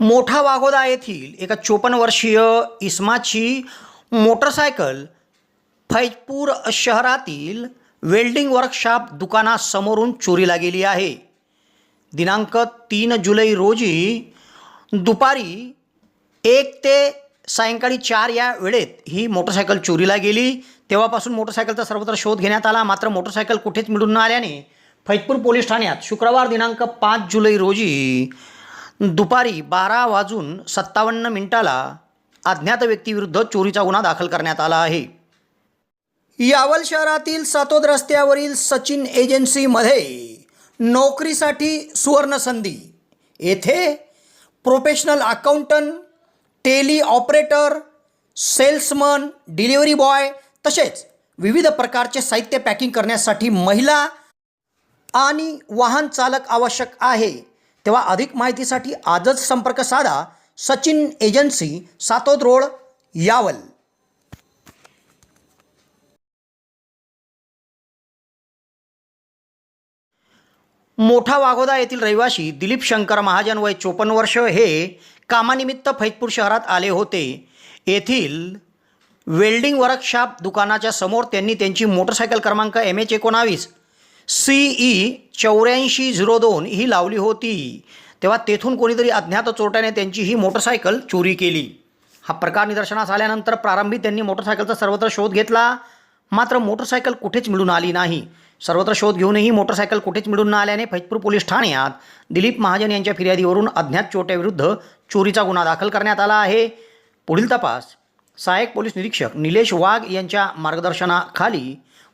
मोठा वाघोदा येथील एका चोपन्न वर्षीय इस्माची मोटरसायकल फैजपूर शहरातील वेल्डिंग वर्कशॉप दुकानासमोरून चोरीला गेली आहे. दिनांक तीन जुलै रोजी दुपारी एक ते सायंकाळी चार या वेळेत ही मोटरसायकल चोरीला गेली. तेव्हापासून मोटरसायकलचा सर्वत्र शोध घेण्यात आला. मात्र मोटरसायकल कुठेच मिळून न आल्याने फैजपूर पोलीस ठाण्यात शुक्रवार दिनांक पाच जुलै रोजी दुपारी बारा वाजून सत्तावन्न मिनिटाला अज्ञात व्यक्तीविरुद्ध चोरीचा गुन्हा दाखल करण्यात आला आहे. यावल शहरातील सातोद रस्त्यावरील सचिन एजन्सीमध्ये नोकरीसाठी सुवर्णसंधी. येथे professional accountant tally operator salesman delivery boy तसेच विविध प्रकारचे साहित्य पॅकिंग करण्यासाठी महिला आणि वाहन चालक आवश्यक आहे. तेव्हा अधिक माहितीसाठी आजच संपर्क साधा सचिन एजन्सी सातोद रोड यावल. मोठा वाघोदा येथील रहिवासी दिलीप शंकर महाजन वय चोपन्न वर्ष हे कामानिमित्त फैजपूर शहरात आले होते. येथील वेल्डिंग वर्कशॉप दुकानाच्या समोर त्यांनी त्यांची मोटरसायकल क्रमांक एम एच एकोणावीस सी ई चौऱ्याऐंशी झिरो दोन ही लावली होती. तेव्हा तेथून कोणीतरी अज्ञात चोरट्याने त्यांची ही मोटरसायकल चोरी केली. हा प्रकार निदर्शनास आल्यानंतर प्रारंभी त्यांनी मोटरसायकलचा सर्वत्र शोध घेतला. मात्र मोटरसायकल कुठेच मिळून आली नाही. सर्वत्र शोध घेऊनही मोटरसायकल कुठेच मिळून न आल्याने फैजपूर पोलीस ठाण्यात दिलीप महाजन यांच्या फिर्यादीवरून अज्ञात चोट्याविरुद्ध चोरीचा गुन्हा दाखल करण्यात आला आहे. पुढील तपास सहाय्यक पोलीस निरीक्षक निलेश वाघ यांच्या मार्गदर्शनाखाली